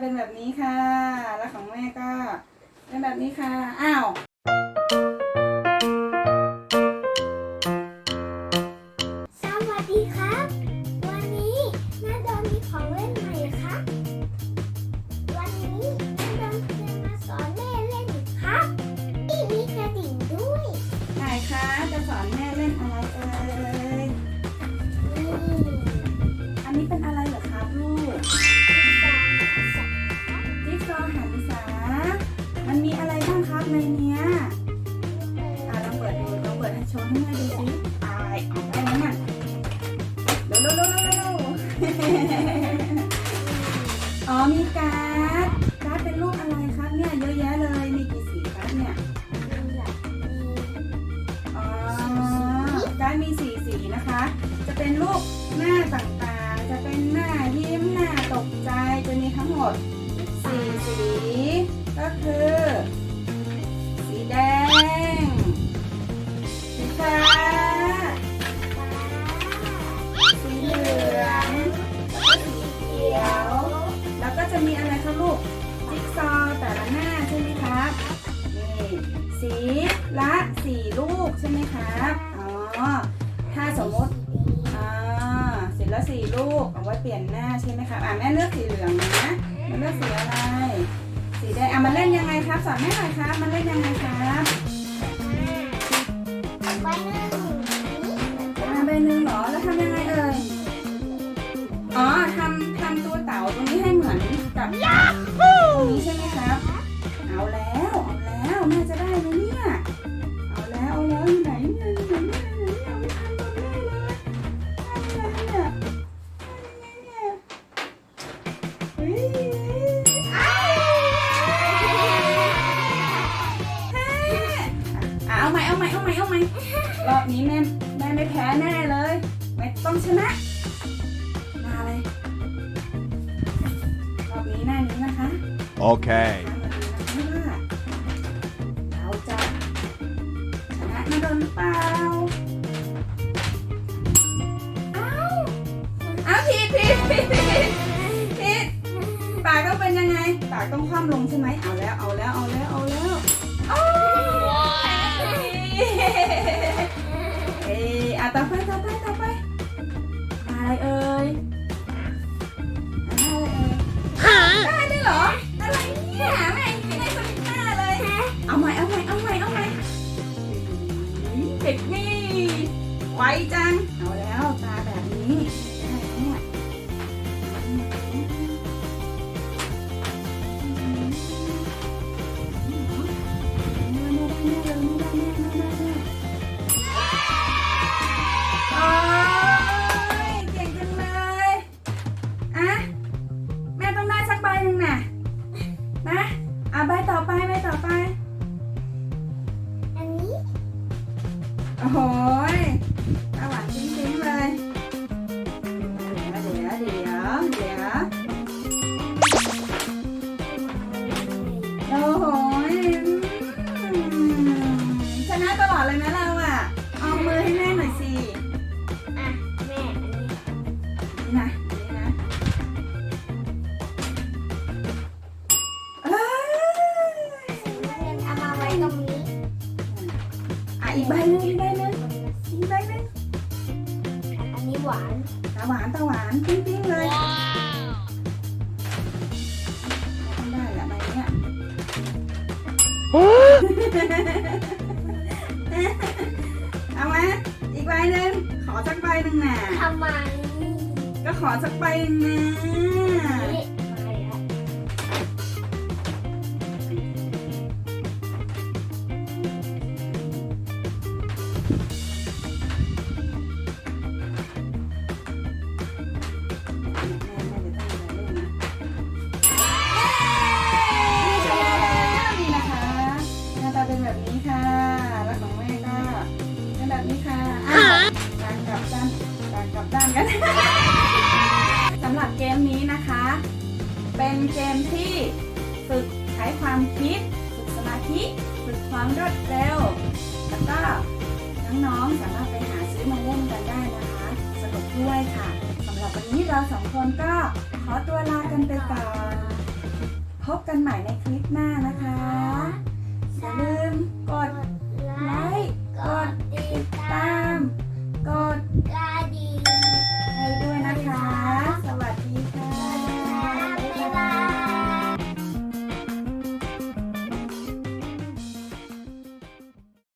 เป็นแบบนี้ค่ะ แล้วของแม่ก็เป็นแบบนี้ค่ะ อ้าว โชว์ให้แม่ดูสิตายออกได้ไหมน่ะเร็วเร็วเร็วเร็วเร็วอ๋อมีการ์ดการ์ดเป็นรูปอะไรครับเนี่ยเยอะแยะเลยมีกี่สีครับเนี่ยอ๋อการ์ดมีสีสีนะคะ จะเป็นรูปหน้าต่างๆ จะเป็นหน้ายิ้มหน้าตกใจจะมีทั้งหมดสี่สีก็คือ ครับอ๋อถ้าสมมติอ่าสีละสี่ลูกเอาไว้เปลี่ยนหน้าใช่ไหมครับอ่าแม่เลือกสีเหลืองนะแม่เลือกสีอะไร สีแดงอะมันเล่นยังไงครับสอนแม่หน่อยครับมันเล่นยังไงครับใบหนึ่งอ่าใบหนึ่งเหรอแล้วทำยังไงเอ่ยอ๋อทำทำตัวเต่าตรงนี้ให้เหมือนกับตรงนี้ใช่ไหม เฮ้ยอ้าวเฮ้ยอะเอาใหม่เอาใหม่เอาใหม่เอาใหม่รอบนี้แม่แม่ไม่แพ้แน่เลยไม่ต้องชนะ มาเลยรอบนี้หน้านี้นะคะ Okay. เราจะชนะมาโดนเปล่า ปากต้องคว่ำลงใช่ไหมเอาแล้วเอาแล้วเอาแล้วเอาแล้วโอ้ยเอ้ยอะต่อไปต่อไปต่อไปอะไรเอ่ยอะไรเอ่ยได้ด้วยเหรออะไรเนี่ยแม่ยังไม่ได้สมิธหน้าเลยเอาใหม่เอาใหม่เอาใหม่เอาใหม่เด็กนี่ไวจัง โอ้โหยตาหวานจริงๆเลย เดี๋ยวเดี๋ยวเดี๋ยวเดี๋ยวโอ้โหยอืมชนะตลอดเลยนะเราอะ เอามือให้แม่หน่อยสิ อะ แม่อันนี้นี่นะ อะอีกใบหนึงอีกใบหนึงอีกใบหนึงอันนี้หวาน ตาหวานตาหวานปิ้งๆเลยต้องได้แหละใบเนี้ยเอาไหมอีกใบหนึ่งขอสักใบหนึ่งน่ะทำไมก็ขอสักใบหนึ่งนะนี่ สำหรับเกมนี้นะคะ เป็นเกมที่ฝึกใช้ความคิด ฝึกสมาธิ ฝึกความรวดเร็ว แล้วก็น้องๆสามารถไปหาซื้อมาเล่นกันได้นะคะ สนุกด้วยค่ะสำหรับวันนี้เราสองคนก็ขอตัวลากันไปก่อน พบกันใหม่ในคลิปหน้านะคะอย่าลืมกดไลค์กดติดตาม กด